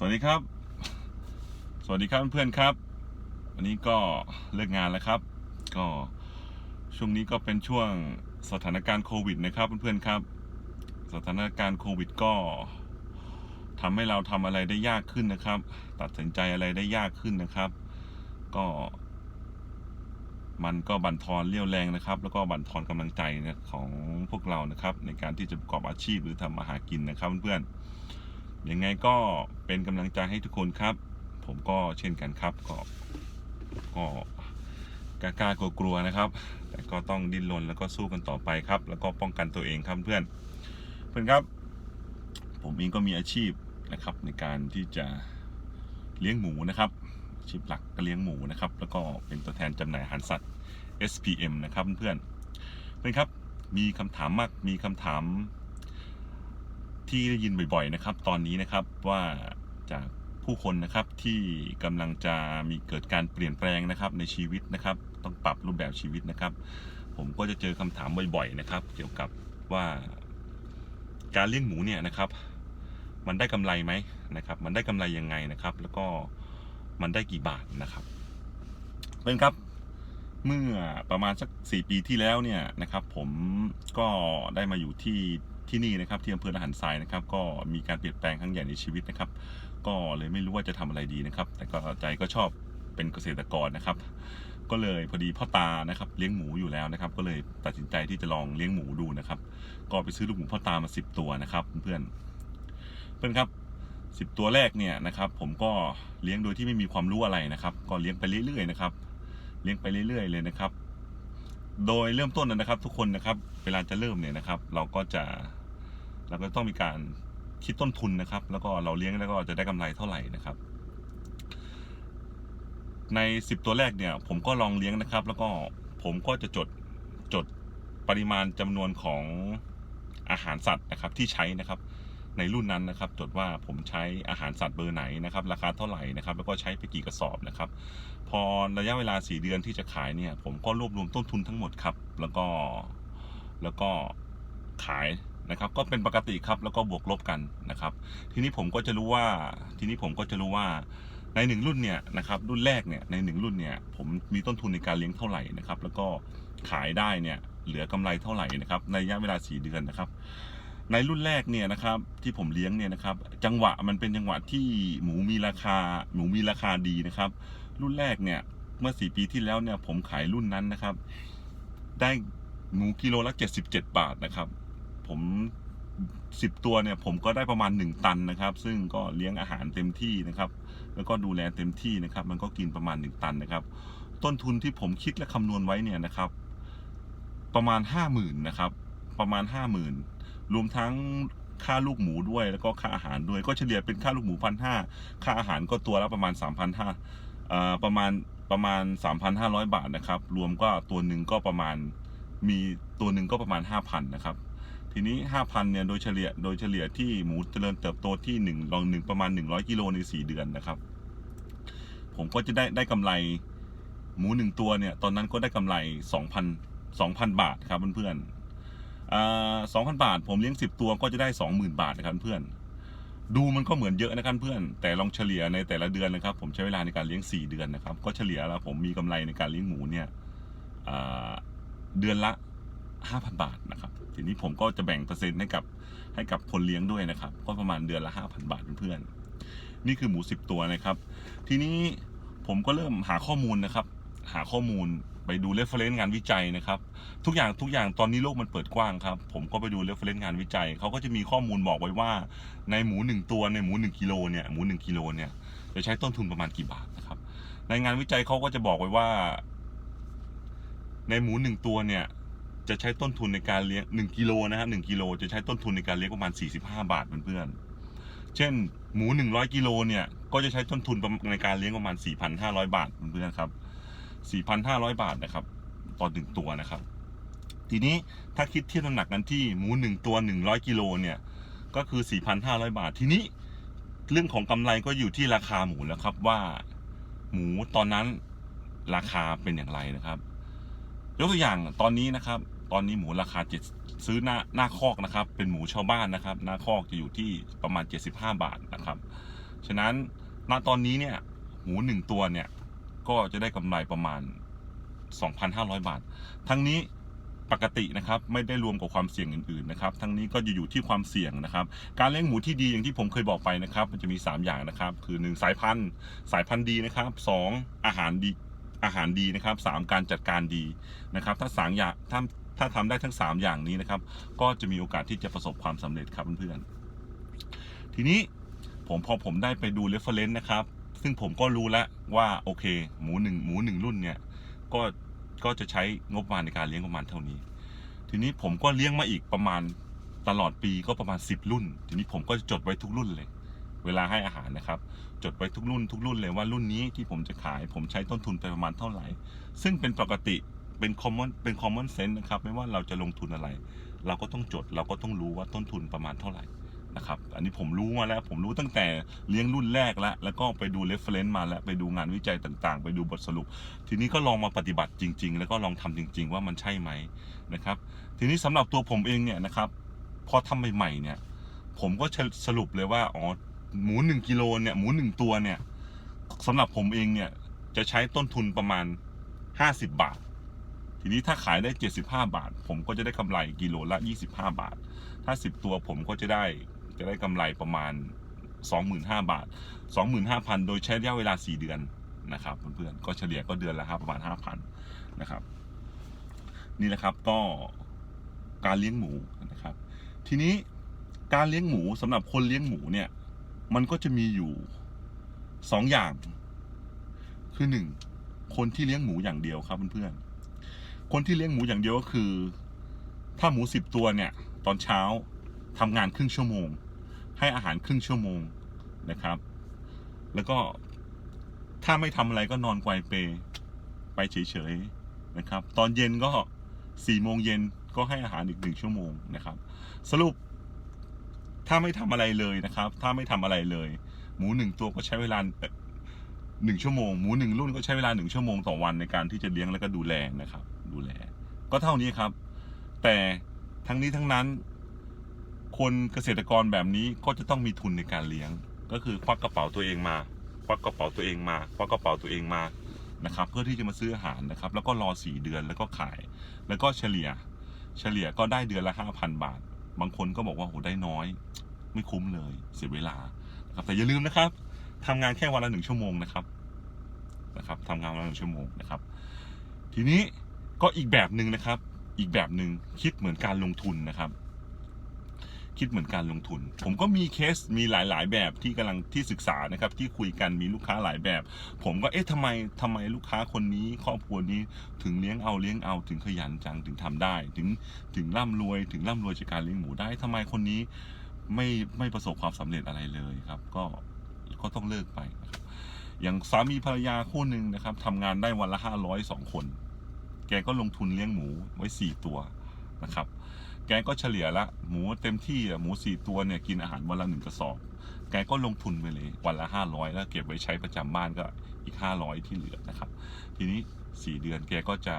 สวัสดีครับ สวัสดีครับเพื่อนๆครับ วันนี้ก็เลิกงานแล้วครับ ก็ช่วงนี้ก็เป็นช่วงสถานการณ์โควิดนะครับเพื่อนๆครับ สถานการณ์โควิดก็ทำให้เราทำอะไรได้ยากขึ้นนะครับ ตัดสินใจอะไรได้ยากขึ้นนะครับ ก็ มันก็บั่นทอนเรี่ยวแรงนะครับ แล้วก็บั่นทอนกำลังใจของพวกเรานะครับ ในการที่จะประกอบอาชีพหรือทำมาหากินนะครับเพื่อนๆ ยังไงก็เป็นกำลังใจให้ทุกคนครับ ผมก็เช่นกันครับ ก็ก็กล้ากลัวกลัวนะครับ แต่ก็ต้องดิ้นรนแล้วก็สู้กันต่อไปครับ แล้วก็ป้องกันตัวเองครับเพื่อน เพื่อนครับ ผมเองก็มีอาชีพนะครับ ในการที่จะเลี้ยงหมูนะครับชีพหลักก็เลี้ยงหมูนะครับ แล้วก็เป็นตัวแทนจำหน่ายอาหารสัตว์ SPM นะครับเพื่อนเพื่อนครับมีคำถามมากมีคำถาม ที่ได้ยินบ่อยๆนะครับ ตอนนี้นะครับว่าจากผู้คนนะครับที่กำลังจะมีเกิดการเปลี่ยนแปลงนะครับในชีวิตนะครับ ต้องปรับรูปแบบชีวิตนะครับ ผมก็จะเจอคำถามบ่อยๆนะครับ เกี่ยวกับว่าการเลี้ยงหมูเนี่ยนะครับ มันได้กำไรไหมนะครับ มันได้กำไรยังไงนะครับ แล้วก็มันได้กี่บาทนะครับเพื่อนครับเมื่อประมาณสักสี่ปีที่แล้วเนี่ยนะครับ ผมก็ได้มาอยู่ที่ ที่นี่นะครับที่อำเภอละหันทรายนะครับ ก็มีการเปลี่ยนแปลงครั้งใหญ่ในชีวิตนะครับ ก็เลยไม่รู้ว่าจะทำอะไรดีนะครับ แต่ก็ใจก็ชอบเป็นเกษตรกรนะครับ ก็เลยพอดีพ่อตานะครับเลี้ยงหมูอยู่แล้วนะครับ ก็เลยตัดสินใจที่จะลองเลี้ยงหมูดูนะครับ ก็ไปซื้อลูกหมูพ่อตามาสิบตัวนะครับ เพื่อนเพื่อนครับสิบตัวแรกเนี่ยนะครับผมก็เลี้ยงโดยที่ไม่มีความรู้อะไรนะครับ ก็เลี้ยงไปเรื่อยๆนะครับ เลี้ยงไปเรื่อยๆเลยนะครับ โดยเริ่มต้นนะครับ ทุกคนนะครับ เวลาจะเริ่มเนี่ยนะครับ เราก็จะ เราก็ต้องมีการคิดต้นทุนนะครับ แล้วก็เราเลี้ยงแล้วก็จะได้กำไรเท่าไหร่นะครับ ในสิบตัวแรกเนี่ย ผมก็ลองเลี้ยงนะครับ แล้วก็ผมก็จะจดจดปริมาณจำนวนของอาหารสัตว์นะครับที่ใช้นะครับในรุ่นนั้นนะครับจดว่าผมใช้อาหารสัตว์เบอร์ไหนนะครับ ราคาเท่าไหร่นะครับ แล้วก็ใช้ไปกี่กระสอบนะครับ พอระยะเวลา 4 เดือนที่จะขายเนี่ย ผมก็รวบรวมต้นทุนทั้งหมดครับ แล้วก็แล้วก็ขาย นะครับก็เป็นปกติครับแล้วก็บวกลบกันนะครับ ทีนี้ผมก็จะรู้ว่าทีนี้ผมก็จะรู้ว่าในหนึ่งรุ่นเนี่ยนะครับรุ่นแรกเนี่ยในหนึ่งรุ่นเนี่ยผมมีต้นทุนในการเลี้ยงเท่าไหร่นะครับแล้วก็ขายได้เนี่ยเหลือกำไรเท่าไหร่นะครับในระยะเวลา 4 เดือนนะครับในรุ่นแรกเนี่ยนะครับที่ผมเลี้ยงเนี่ยนะครับจังหวะมันเป็นจังหวะที่หมูมีราคาหมูมีราคาดีนะครับ รุ่นแรกเนี่ยเมื่อสี่ปีที่แล้วเนี่ยผมขายรุ่นนั้นนะครับ ได้หมูกิโลละเจ็ดสิบเจ็ดบาทนะครับ ผมสิบตัวเนี่ยผมก็ได้ประมาณหนึ่งตันนะครับ ซึ่งก็เลี้ยงอาหารเต็มที่นะครับ แล้วก็ดูแลเต็มที่นะครับ มันก็กินประมาณหนึ่งตันนะครับ ต้นทุนที่ผมคิดและคำนวณไว้เนี่ยนะครับ ประมาณห้าหมื่นนะครับ ประมาณห้าหมื่นรวมทั้งค่าลูกหมูด้วยแล้วก็ค่าอาหารด้วย ก็เฉลี่ยเป็นค่าลูกหมูพันห้าค่าอาหารก็ตัวละประมาณสามพันห้าประมาณประมาณ 3,500 บาทนะครับ รวมก็ตัวหนึ่งก็ประมาณมีตัวหนึ่งก็ประมาณ 5,000นะครับ ทีนี้ 5,000 เนี่ย โดยเฉลี่ย โดยเฉลี่ยที่หมูเจริญเติบโตที่1ลองหนึ่งประมาณ 100 กิโลใน 4 เดือนนะครับ ผมก็จะได้ได้กำไรหมูหนึ่งตัวเนี่ย ตอนนั้นก็ได้กำไร 2,000 2,000 บาทครับเพื่อนๆอ่า2,000บาท ผมเลี้ยง 10 ตัวก็จะได้ 20,000 บาทนะครับเพื่อน ดูมันก็เหมือนเยอะนะครับเพื่อน แต่ลองเฉลี่ยในแต่ละเดือนนะครับ ผมใช้เวลาในการเลี้ยง 4 เดือนนะครับ ก็เฉลี่ยแล้วผมมีกำไรในการเลี้ยงหมูเนี่ยเดือนละ 5,000 บาทนะครับ ทีนี้ผมก็จะแบ่งเปอร์เซ็นต์ให้กับให้กับคนเลี้ยงด้วยนะครับ ก็ประมาณเดือนละ 5,000 บาทเพื่อนๆนี่คือหมู 10 ตัวนะครับ ทีนี้ผมก็เริ่มหาข้อมูลนะครับ หาข้อมูลไปดูเรฟเฟรนซ์งานวิจัยนะครับ ทุกอย่างทุกอย่างตอนนี้โลกมันเปิดกว้างครับ ผมก็ไปดูเรฟเฟรนซ์งานวิจัยเขาก็จะมีข้อมูลบอกไว้ว่า ในหมูหนึ่งตัวในหมูหนึ่งกิโลเนี่ยหมูหนึ่งกิโลเนี่ยจะใช้ต้นทุนประมาณกี่บาทนะครับ ในงานวิจัยเขาก็จะบอกไว้ว่า ในหมูหนึ่งตัวเนี่ย จะใช้ต้นทุนในการเลี้ยงหนึ่งกิโลนะฮะหนึ่งกิโลจะใช้ต้นทุนในการเลี้ยงประมาณสี่สิบห้าบาทเพื่อนๆเช่น หมูหนึ่งร้อยกิโลเนี่ยก็จะใช้ต้นทุนในการเลี้ยงประมาณสี่พันห้าร้อยบาทเพื่อนๆครับสี่พันห้าร้อยบาทนะครับต่อหนึ่งตัวนะครับ ทีนี้ถ้าคิดเทียบน้ำหนักกันที่หมูหนึ่งตัวหนึ่งร้อยกิโลเนี่ยก็คือ 4,500 บาททีนี้เรื่องของกำไรก็อยู่ที่ราคาหมูแล้วครับว่า หมูตอนนั้นราคาเป็นอย่างไรนะครับ ยกตัวอย่างตอนนี้นะครับ ตอนนี้หมูราคาเจ็ดซื้อหน้าหน้าคอกนะครับ เป็นหมูชาวบ้านนะครับ หน้าคอกจะอยู่ที่ประมาณ 75 บาทนะครับ ฉะนั้นณตอนนี้เนี่ยหมูหนึ่งตัวเนี่ยก็จะได้กำไรประมาณ 2,500 บาท ทั้งนี้ปกตินะครับไม่ได้รวมกับความเสี่ยงอื่นๆนะครับ ทั้งนี้ก็จะอยู่ที่ความเสี่ยงนะครับ การเลี้ยงหมูที่ดีอย่างที่ผมเคยบอกไปนะครับ มันจะมี 3 อย่างนะครับ คือ 1 สายพันธุ์ สายพันธุ์ดีนะครับ 2 อาหารดีอาหารดีนะครับ 3 การจัดการดีนะครับ ถ้าสามอย่างถ้า ถ้าทำได้ทั้ง 3 อย่างนี้นะครับ ก็จะมีโอกาสที่จะประสบความสำเร็จครับเพื่อนๆทีนี้ผมพอผมได้ไปดู reference นะครับ ซึ่งผมก็รู้แล้วว่าโอเค หมูหนึ่งหมูหนึ่งรุ่นเนี่ยก็ก็จะใช้งบประมาณในการเลี้ยงประมาณเท่านี้ ทีนี้ผมก็เลี้ยงมาอีกประมาณตลอดปีก็ประมาณ 10 รุ่น ทีนี้ผมก็จะจดไว้ทุกรุ่นเลย เวลาให้อาหารนะครับ จดไว้ทุกรุ่นทุกรุ่นเลยว่ารุ่นนี้ที่ผมจะขาย ผมใช้ต้นทุนไปประมาณเท่าไหร่ ซึ่งเป็นปกติ เป็น common เป็น common sense นะครับไม่ว่าเราจะลงทุนอะไร เราก็ต้องจดเราก็ต้องรู้ว่าต้นทุนประมาณเท่าไหร่นะครับอันนี้ผมรู้มาแล้วผมรู้ตั้งแต่เลี้ยงรุ่นแรกแล้วแล้วก็ไปดู reference มาแล้วไปดูงานวิจัยต่างๆ ไปดูบทสรุป ทีนี้ก็ลองมาปฏิบัติจริง ๆ แล้วก็ลองทำจริง ๆ ว่ามันใช่ไหมนะครับ ทีนี้สำหรับตัวผมเองเนี่ยนะครับพอทำใหม่ๆเนี่ย ผมก็สรุปเลยว่าอ๋อหมูหนึ่งกิโลเนี่ยหมูหนึ่งตัวเนี่ยสำหรับผมเองเนี่ยจะใช้ต้นทุนประมาณ 50 บาท ทีนี้ถ้าขายได้ 75 บาท ผมก็จะได้กำไรกิโลละ 25 บาท ถ้า 10 ตัวผมก็จะได้จะได้กำไรประมาณ 25,000 บาท 25,000 โดยใช้ระยะเวลา 4 เดือนนะครับเพื่อนๆก็เฉลี่ยก็เดือนละครับประมาณ 5,000 นะครับ นี่แหละครับก็การเลี้ยงหมูนะครับ ทีนี้การเลี้ยงหมูสำหรับคนเลี้ยงหมูเนี่ย มันก็จะมีอยู่สองอย่าง คือหนึ่งคนที่เลี้ยงหมูอย่างเดียวครับเพื่อนๆ คนที่เลี้ยงหมูอย่างเดียวก็คือ ถ้าหมูสิบตัวเนี่ย ตอนเช้าทำงานครึ่งชั่วโมง ให้อาหารครึ่งชั่วโมงนะครับ แล้วก็ถ้าไม่ทำอะไรก็นอนไกวเป ไปเฉยๆนะครับ ตอนเย็นก็สี่โมงเย็นก็ให้อาหารอีกหนึ่งชั่วโมงนะครับ สรุป ถ้าไม่ทำอะไรเลยนะครับ ถ้าไม่ทำอะไรเลย หมูหนึ่งตัวก็ใช้เวลาหนึ่งชั่วโมง หมูหนึ่งรุ่นก็ใช้เวลาหนึ่งชั่วโมงต่อวันในการที่จะเลี้ยงแล้วก็ดูแลนะครับ ดูแล ก็เท่านี้ครับ แต่ทั้งนี้ทั้งนั้น คนเกษตรกรแบบนี้ก็จะต้องมีทุนในการเลี้ยง ก็คือควักกระเป๋าตัวเองมาควักกระเป๋าตัวเองมาควักกระเป๋าตัวเองมานะครับ เพื่อที่จะมาซื้ออาหารนะครับ แล้วก็รอสี่เดือนแล้วก็ขาย แล้วก็เฉลี่ย เฉลี่ยก็ได้เดือนละห้าพันบาท บางคนก็บอกว่าโหได้น้อย ไม่คุ้มเลย เสียเวลานะครับแต่อย่าลืมนะครับทำงานแค่วันละหนึ่งชั่วโมงนะครับนะครับทำงานวันละหนึ่งชั่วโมงนะครับ ทีนี้ ก็อีกแบบหนึ่งนะครับ อีกแบบหนึ่งคิดเหมือนการลงทุนนะครับ คิดเหมือนการลงทุน ผมก็มีเคสมีหลาย ๆ แบบที่กำลังที่ศึกษานะครับ ที่คุยกันมีลูกค้าหลายแบบ ผมก็เอ๊ะทำไมทำไมลูกค้าคนนี้ ครอบครัวนี้ถึงเลี้ยงเอาเลี้ยงเอาถึงขยันจังถึงทำได้ ถึงถึงร่ำรวย ถึงร่ำรวยจากการเลี้ยงหมูได้ทำไมคนนี้ไม่ไม่ประสบความสำเร็จอะไรเลยครับ ก็ก็ต้องเลิกไปนะครับอย่างสามีภรรยาคู่หนึ่งนะครับทำงานได้วันละห้าร้อยสองคน แกก็ลงทุนเลี้ยงหมูไว้สี่ตัวนะครับ แกก็เฉลี่ยละหมูเต็มที่หมูสี่ตัวเนี่ยกินอาหารวันละหนึ่งกระสอบ แกก็ลงทุนไปเลยวันละห้าร้อยแล้วเก็บไว้ใช้ประจำบ้านก็อีกห้าร้อยที่เหลือนะครับ ทีนี้สี่เดือนแกก็จะ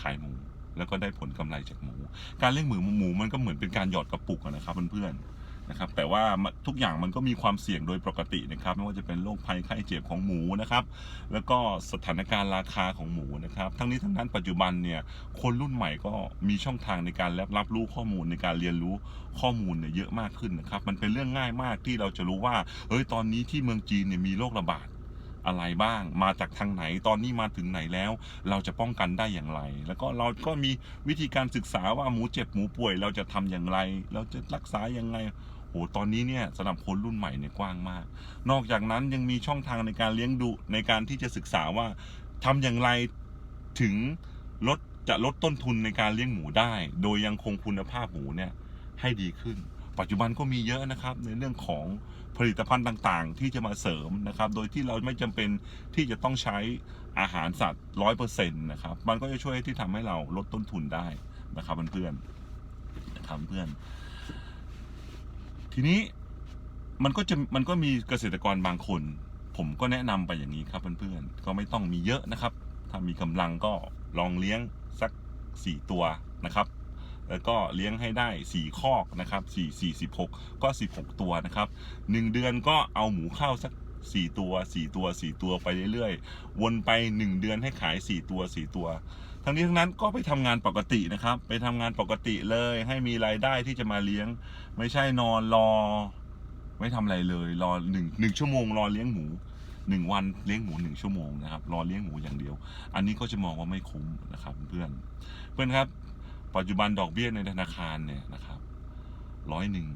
ขายหมูแล้วก็ได้ผลกำไรจากหมู การเลี้ยงหมูหมูมันก็เหมือนเป็นการหยอดกระปุกนะครับเพื่อนๆ นะครับ แต่ว่าทุกอย่างมันก็มีความเสี่ยงโดยปกตินะครับ ไม่ว่าจะเป็นโรคภัยไข้เจ็บของหมูนะครับ แล้วก็สถานการณ์ราคาของหมูนะครับ ทั้งนี้ทั้งนั้นปัจจุบันเนี่ยคนรุ่นใหม่ก็มีช่องทางในการรับรับรู้ข้อมูลในการเรียนรู้ข้อมูลเนี่ยเยอะมากขึ้นนะครับ มันเป็นเรื่องง่ายมากที่เราจะรู้ว่าเฮ้ยตอนนี้ที่เมืองจีนเนี่ยมีโรคระบาดอะไรบ้าง มาจากทางไหน ตอนนี้มาถึงไหนแล้ว เราจะป้องกันได้อย่างไร แล้วก็เราก็มีวิธีการศึกษาว่าหมูเจ็บหมูป่วย เราจะทำอย่างไร เราจะรักษาอยังไง โหตอนนี้เนี่ยสำหรับคนรุ่นใหม่เนี่ยกว้างมาก นอกจากนั้นยังมีช่องทางในการเลี้ยงดูในการที่จะศึกษาว่าทำอย่างไรถึงลดจะลดต้นทุนในการเลี้ยงหมูได้ โดยยังคงคุณภาพหมูเนี่ยให้ดีขึ้น ปัจจุบันก็มีเยอะนะครับในเรื่องของผลิตภัณฑ์ต่างๆ ที่จะมาเสริมนะครับ โดยที่เราไม่จำเป็นที่จะต้องใช้อาหารสัตว์ร้อยเปอร์เซ็นต์นะครับ มันก็จะช่วยที่ทำให้เราลดต้นทุนได้นะครับเพื่อนๆนะครับเพื่อน ทีนี้มันก็จะมันก็มีเกษตรกรบางคน ผมก็แนะนำไปอย่างนี้ครับเพื่อนๆก็ไม่ต้องมีเยอะนะครับ ถ้ามีกำลังก็ลองเลี้ยงสักสี่ตัวนะครับ แล้วก็เลี้ยงให้ได้ 4 คอกนะครับ4 4 16 ก็ 16 ตัวนะครับ 1 เดือนก็เอาหมูเข้าสัก4ตัว4ตัว4ตัวไปเรื่อยๆ วนไป 1 เดือนให้ขาย 4 ตัว4ตัว ทั้งนี้ทั้งนั้นก็ไปทำงานปกตินะครับ ไปทำงานปกติเลยให้มีรายได้ที่จะมาเลี้ยง ไม่ใช่นอนรอ ไม่ทำอะไรเลย รอหนึ่งหนึ่งชั่วโมงรอเลี้ยงหมูหนึ่งวันเลี้ยงหมูหนึ่งชั่วโมงนะครับรอเลี้ยงหมูอย่างเดียว อันนี้ก็จะมองว่าไม่คุ้มนะครับ เพื่อนเพื่อนครับ ปัจจุบันดอกเบี้ยในธนาคารเนี่ยนะครับร้อยหนึ่ง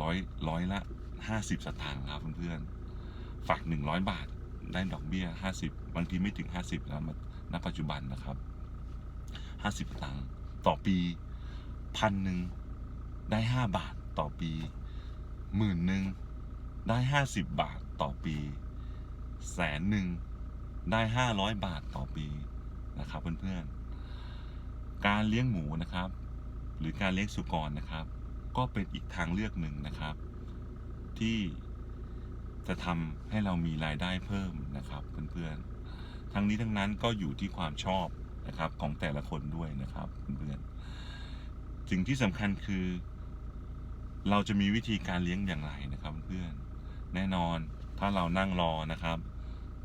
ร้อยร้อยละห้าสิบสตางค์ครับเพื่อนๆฝากหนึ่งร้อยบาทได้ดอกเบี้ยห้าสิบบางทีไม่ถึงห้าสิบนะณปัจจุบันนะครับ ห้าสิบตางค์ต่อปีพันหนึ่งได้ห้าบาทต่อปีหมื่นหนึ่งได้ห้าสิบบาทต่อปีแสนหนึ่งได้ห้าร้อยบาทต่อปีนะครับเพื่อนๆ การเลี้ยงหมูนะครับ หรือการเลี้ยงสุกรนะครับ ก็เป็นอีกทางเลือกหนึ่งนะครับ ที่จะทำให้เรามีรายได้เพิ่มนะครับเพื่อนๆ ทั้งนี้ทั้งนั้นก็อยู่ที่ความชอบ นะครับของแต่ละคนด้วยนะครับเพื่อนๆสิ่งที่สำคัญคือ เราจะมีวิธีการเลี้ยงอย่างไรนะครับเพื่อนแน่นอนถ้าเรานั่งรอนะครับ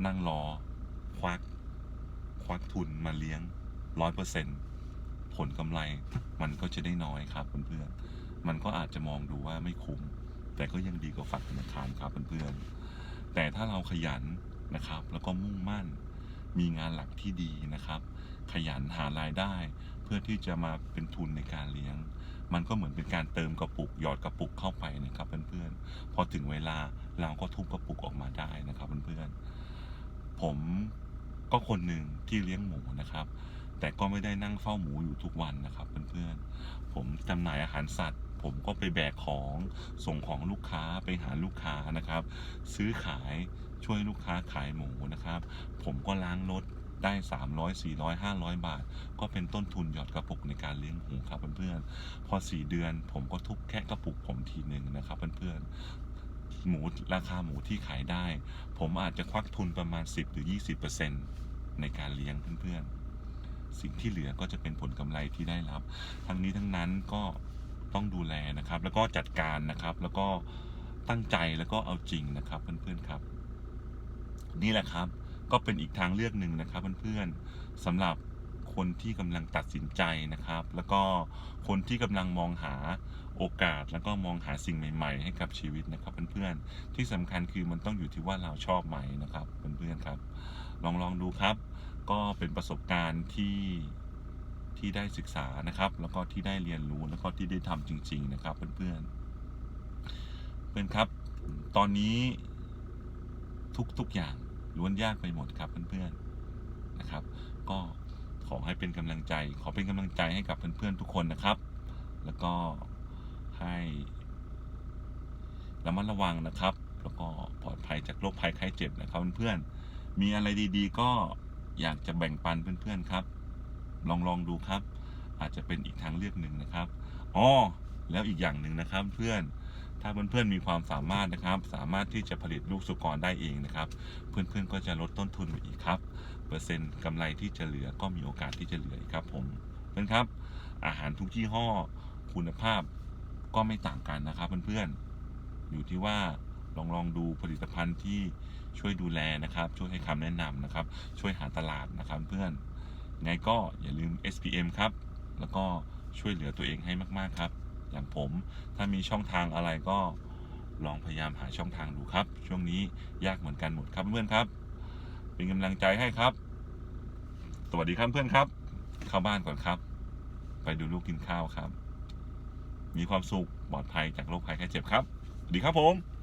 นั่งรอ ควัก ควักทุนมาเลี้ยงร้อยเปอร์เซ็นต์ผลกำไรมันก็จะได้น้อยครับเพื่อนๆมันก็อาจจะมองดูว่าไม่คุ้ม แต่ก็ยังดีกว่าฝากธนาคารครับเพื่อนๆแต่ถ้าเราขยันนะครับ แล้วก็มุ่งมั่น มีงานหลักที่ดีนะครับ ขยันหารายได้ เพื่อที่จะมาเป็นทุนในการเลี้ยง มันก็เหมือนเป็นการเติมกระปุกหยอดกระปุกเข้าไปนะครับเพื่อนๆพอถึงเวลาเราก็ทุบกระปุกออกมาได้นะครับเพื่อนๆผมก็คนหนึ่งที่เลี้ยงหมูนะครับ แต่ก็ไม่ได้นั่งเฝ้าหมูอยู่ทุกวันนะครับเพื่อนๆผมจำหน่ายอาหารสัตว์ผมก็ไปแบกของส่งของลูกค้าไปหาลูกค้านะครับ ซื้อขาย ช่วยลูกค้าขายหมูนะครับ ผมก็ล้างรถได้ 300 400 500 บาท ก็เป็นต้นทุนหยอดกระปุกในการเลี้ยงหมูครับเพื่อนๆ พอ 4 เดือนผมก็ทุบแค่กระปุกผมทีหนึ่งนะครับเพื่อนๆ หมูราคาหมูที่ขายได้ ผมอาจจะควักทุนประมาณ 10 หรือ 20%ในการเลี้ยงเพื่อนๆ สิ่งที่เหลือก็จะเป็นผลกำไรที่ได้รับ ทั้งนี้ทั้งนั้นก็ต้องดูแลนะครับ แล้วก็จัดการนะครับ แล้วก็ตั้งใจแล้วก็เอาจริงนะครับเพื่อนๆครับ นี่แหละครับ ก็เป็นอีกทางเลือกหนึ่งนะครับเพื่อนๆสำหรับคนที่กำลังตัดสินใจนะครับ แล้วก็คนที่กำลังมองหาโอกาสแล้วก็มองหาสิ่งใหม่ ๆ ให้กับชีวิตนะครับเพื่อนๆที่สำคัญคือมันต้องอยู่ที่ว่าเราชอบไหมนะครับเพื่อนๆครับ ลองลองดูครับ ก็เป็นประสบการณ์ที่ที่ได้ศึกษานะครับ แล้วก็ที่ได้เรียนรู้แล้วก็ที่ได้ทำจริง ๆ นะครับเพื่อนๆเพื่อนครับ ตอนนี้ ทุกๆอย่างล้วนยากไปหมดครับเพื่อนๆนะครับ ก็ขอให้เป็นกำลังใจ ขอเป็นกำลังใจให้กับเพื่อนๆทุกคนนะครับ แล้วก็ให้ระมัดระวังนะครับ แล้วก็ปลอดภัยจากโรคภัยไข้เจ็บนะครับเพื่อนๆมีอะไรดีๆ ก็อยากจะแบ่งปันเพื่อนๆครับ ลองลองดูครับ อาจจะเป็นอีกทางเลือกหนึ่งนะครับอ๋อแล้วอีกอย่างหนึ่งนะครับเพื่อน ถ้าเพื่อนๆมีความสามารถนะครับ สามารถที่จะผลิตลูกสุกรได้เองนะครับ เพื่อนๆก็จะลดต้นทุนไปอีกครับ เปอร์เซ็นต์กำไรที่จะเหลือก็มีโอกาสที่จะเหลือครับผมเพื่อนครับ อาหารทุกยี่ห้อคุณภาพก็ไม่ต่างกันนะครับเพื่อนๆอยู่ที่ว่าลองลองดูผลิตภัณฑ์ที่ช่วยดูแลนะครับ ช่วยให้คำแนะนำนะครับ ช่วยหาตลาดนะครับเพื่อนไงก็อย่าลืม SPM ครับ แล้วก็ช่วยเหลือตัวเองให้มาก ๆ ครับ อย่างผม ถ้ามีช่องทางอะไรก็ลองพยายามหาช่องทางดูครับ ช่วงนี้ยากเหมือนกันหมดครับเพื่อนครับ เป็นกำลังใจให้ครับ สวัสดีครับเพื่อนครับ เข้าบ้านก่อนครับ ไปดูลูกกินข้าวครับ มีความสุขปลอดภัยจากโรคภัยแค่เจ็บครับ สวัสดีครับผม